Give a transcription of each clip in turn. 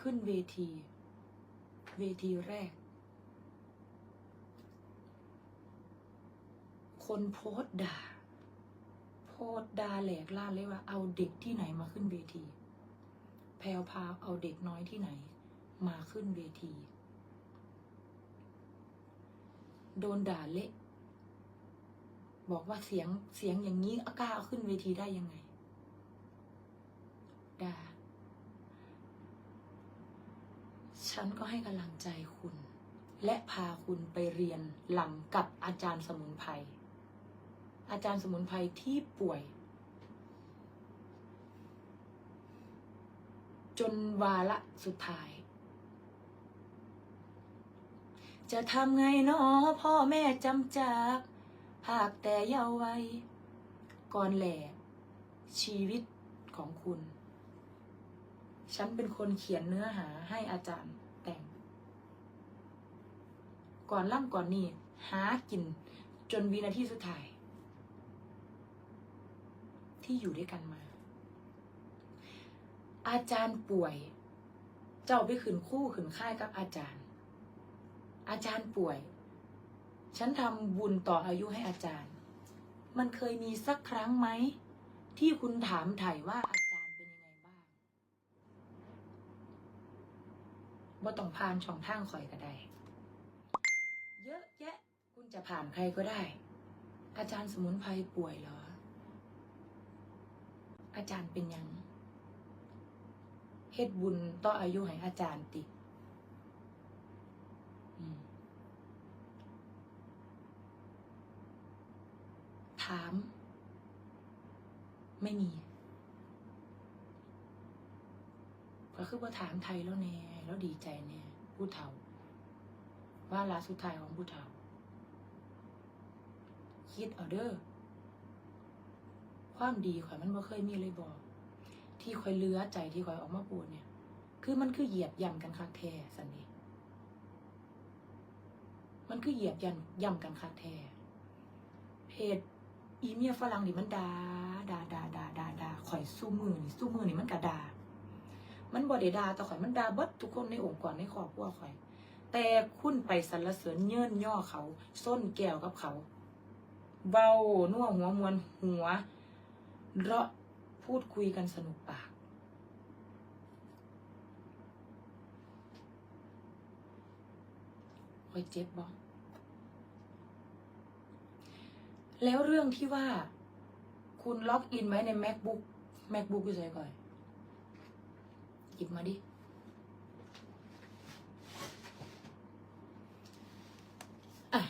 ขึ้นเวที เวทีแรก คนโพสต์ด่า โพสต์ด่าแหลกล่าเลยว่า เอาเด็กที่ไหนมาขึ้นเวที แพลวพาเอาเด็กน้อยที่ไหน มาขึ้นเวที โดนด่าเละบอกว่าเสียงเสียงอย่างนี้กล้าเอาขึ้นเวทีได้ยังไง ด่า ฉันก็ให้กำลังใจคุณ และพาคุณไปเรียนหลำกับอาจารย์สมุนไพรอาจารย์สมุนไพรที่ป่วย จนวาระสุดท้าย จะทำไงเนาะพ่อแม่จำจากหากแต่เยาว์วัยก่อนแหล่ชีวิตของคุณ ฉันเป็นคนเขียนเนื้อหาให้อาจารย์แต่ง ก่อนล่ำก่อนนี่หากิน จนวินาทีสุดท้าย ที่อยู่ด้วยกันมา อาจารย์ป่วย เจ้าไปขืนคู่ขืนค่ายกับอาจารย์ อาจารย์ป่วย ฉันทำบุญต่ออายุให้อาจารย์ มันเคยมีสักครั้งไหม ที่คุณถามไถ่ว่าอาจารย์เป็นยังไงบ้าง ว่าต้องผ่านช่องทางคอยก็ได้ เยอะแยะคุณจะผ่านใครก็ได้ อาจารย์สมุนไพรป่วยเหรอ อาจารย์เป็นยังเฮ็ดบุญต่ออายุให้อาจารย์ติถาม ไม่มี ก็คือว่าถามไทยแล้วแน่แล้วดีใจแน่ผู้เฒ่า ว่าลาสุดท้ายของผู้เฒ่า คิดเอาเด้อความดีข่อยมันบ่เคยมีเลยบอก ที่ข่อยเลือใจที่ข่อยออกมาพูดเนี่ย คือมันคือเหยียบย่ำกันคักแท้สันนี่มันคือเหยียบย่ำย่ำกันคักแท้เพจอีเมียฝรั่งนี่มันดาดาดาดาดาดาข่อยสู้มือนี่สู้มือนี่มันกระดา มันบ่ได้ดาต่อข่อยมันดาเบิดทุกคนในองค์กรในครอบครัวข่อย แต่คุณไปสรรเสริญเยินย่อเขาส้นแก้วกับเขาเบานัวหัวมวนหัวเราะพูดคุยกันสนุกปาก คอยเจ็บบ้แล้วเรื่องที่ว่า คุณล็อกอินไว้ใน macbook macbook อยู่ไหนก่อน หยิบมาดิ อะ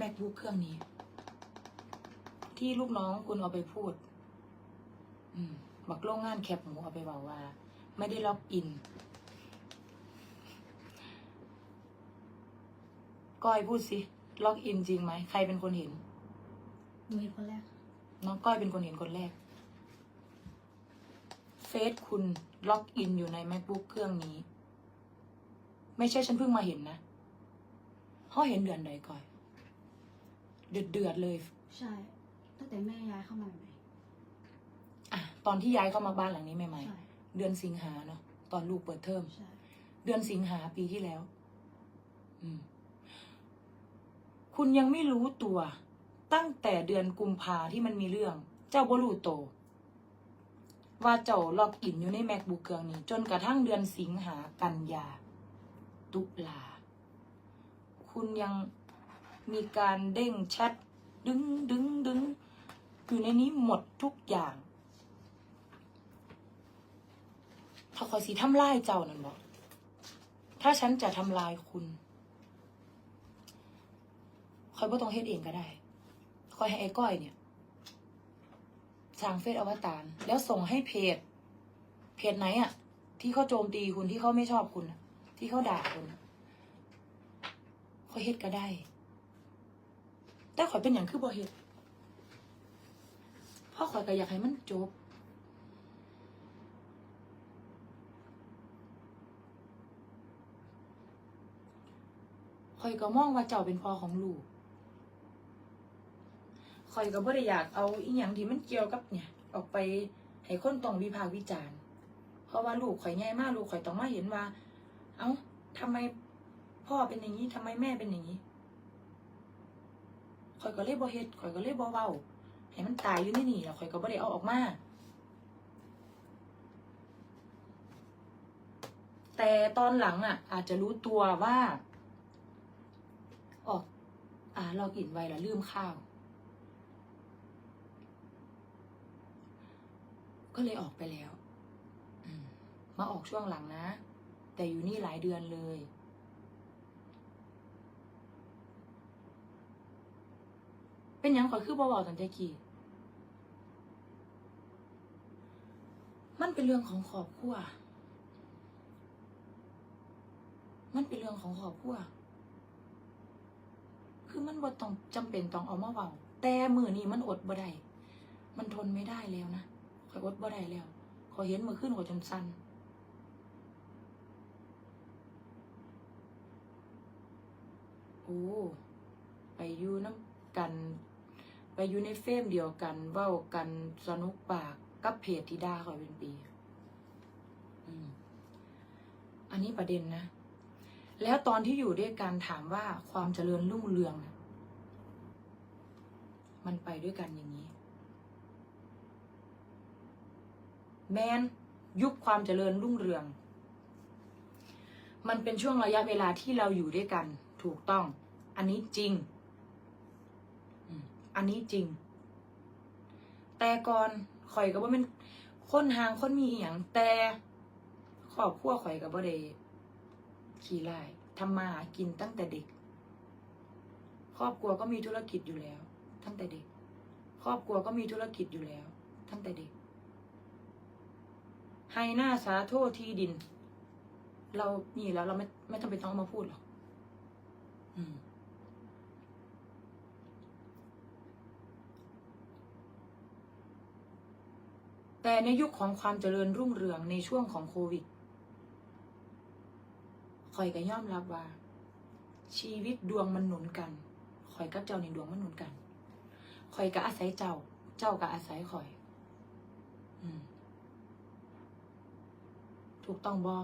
macbook เครื่องนี้ ที่ลูกน้องคุณเอาไปพูด อืม บักโรงงานแคปหมูเอาไปบอกว่า ไม่ได้ล็อกอิน ก้อยพูดสิ ล็อกอินจริงไหม ใครเป็นคนเห็นหนูเห็นคนแรกค่ะน้องก้อยเป็นคนเห็นคนแรกเฟ ซคุณล็อกอินอยู่ใน macbook เครื่องนี้ ไม่ใช่ฉันเพิ่งมาเห็นนะเขาเห็นเดือนใดก่อยเดือดเดือดๆเลย ใช่ ตั้งแต่แม่ย้ายเข้ามาใหม่อะตอนที่ย้ายเข้ามาบ้านหลังนี้ใหม่ๆใช่ ๆเดือนสิงหาเนาะตอนลูกเปิดเทอม ใช่ เดือนสิงหาปีที่แล้ว อืม คุณยังไม่รู้ตัว ตั้งแต่เดือนกุมภาที่มันมีเรื่อง เจ้าบรูโตว ว่าเจ้าล็อกอินอยู่ใน macbook เครื่องนี้ จนกระทั่งเดือนสิงหากันยา ตุลา คุณยังมีการเด้งแชทดึงดึงดึงอยู่ในนี้หมดทุกอย่างถ้าคอยสีทำลายเจ้านั่นบอกถ้าฉันจะทำลายคุณคอยบ่ต้องเฮ็ดเองก็ได้คอยให้ไอ้ก้อยเนี่ย สร้างเฟซอวตารแล้วส่งให้เพจ เพจไหนอะที่เขาโจมตีคุณที่เขาไม่ชอบคุณ ที่เขาด่าคุณอะคอเฮ็ดก็ได้ แต่คอยเป็นอย่างคือบ่เฮ็ดพราะคอยก็อยากให้มันจบคอยก็มองว่าเจ้าเป็นพ่อของลูก คอยก็บ่ได้อยากเอาอีหยังที่มันเกี่ยวกับเนี่ย ออกไปให้คนต้องวิพากษ์วิจารณ์ เพราะว่าลูกข่อยใหญ่มากลูกข่อยต้องมาเห็นว่า เอ้าทำไมพ่อเป็นอย่างนี้ทำไมแม่เป็นอย่างนี้ข่อยก็เลยบ่เฮ็ดข่อยก็เลยบ่เว้าให้มันตายอยู่ในี่นี่แล้วข่อยก็บ่ได้เอาออกมา แต่ตอนหลังอะ อาจจะรู้ตัวว่า ออก อ่าลอกอินไว้แล้วลืมข้าว ก็เลยออกไปแล้วมาออกช่วงหลังนะ แต่อยู่นี่หลายเดือนเลย เป็นยังขอคือบ่บอกตั้งแต่กี้มันเป็นเรื่องของครอบครัวมันเป็นเรื่องของครอบครัวคือมันบ่ต้องจำเป็นต้องเอามาเว้าแต่มือนี้มันอดบ่ได้มันทนไม่ได้แล้วนะ อยอดบ่ได้แล้วขอเห็นมือขึ้นข่อจนสั่นโอ้ไปอยู่น้ำกัน ไปอยู่ในเฟมเดียวกันเว้ากันสนุกปากกับเพจที่ด่าขอยเป็นปีอันนี้ประเด็นนะ แล้วตอนที่อยู่ด้วยกันถามว่าความเจริญรุ่งเรืองนะมันไปด้วยกันอย่างนี้ แมนยุคความเจริญรุ่งเรือง มันเป็นช่วงระยะเวลาที่เราอยู่ด้วยกันถูกต้อง อันนี้จริง อันนี้จริง แต่ก่อนข่อยก็บ่เป็นคนห่างคนมีอีหยังแต่ครอบครัวข่อยก็บ่ได้ขี้ไล่ทำมาหากินตั้งแต่เด็ก ครอบครัวก็มีธุรกิจอยู่แล้ว ตั้งแต่เด็ก ครอบครัวก็มีธุรกิจอยู่แล้ว ตั้งแต่เด็ก ให้หน้าสาโทษที่ดิน เรานี่แล้วเราไม่ไม่จำเป็นต้องมาพูดหรอกอืมแต่ในยุคของความเจริญรุ่งเรืองในช่วงของโควิดคอยก็ย่อมรับว่า ชีวิตดวงมันหนุนกันคอยกับเจ้าในดวงมันหนุนกันคอยก็อาศัยเจ้า เจ้าก็อาศัยคอย อืม ถูกต้องบอ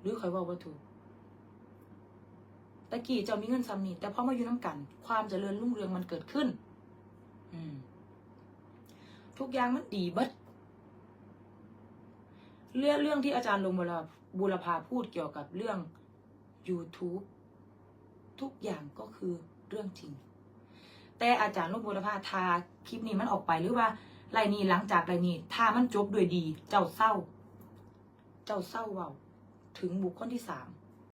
หรือคอยว่าบ่ถูกตะกี้เจ้ามีเงินซ้ำนี่แต่พอมาอยู่น้ำกัน ความเจริญรุ่งเรืองมันเกิดขึ้น อืม ทุกอย่างมันดีเบิดเรื่องเรื่องที่อาจารย์ลงบุรบุรพาพูดเกี่ยวกับเรื่อง YouTube ทุกอย่างก็คือเรื่องจริง แต่อาจารย์ลงบุรพาทาคลิปนี้มันออกไปหรือว่าไรนี้หลังจากไรนี้ถ้ามันจบด้วยดี เจ้าเศร้า เจ้าเศร้าเว้าถึงบุคคลที่สาม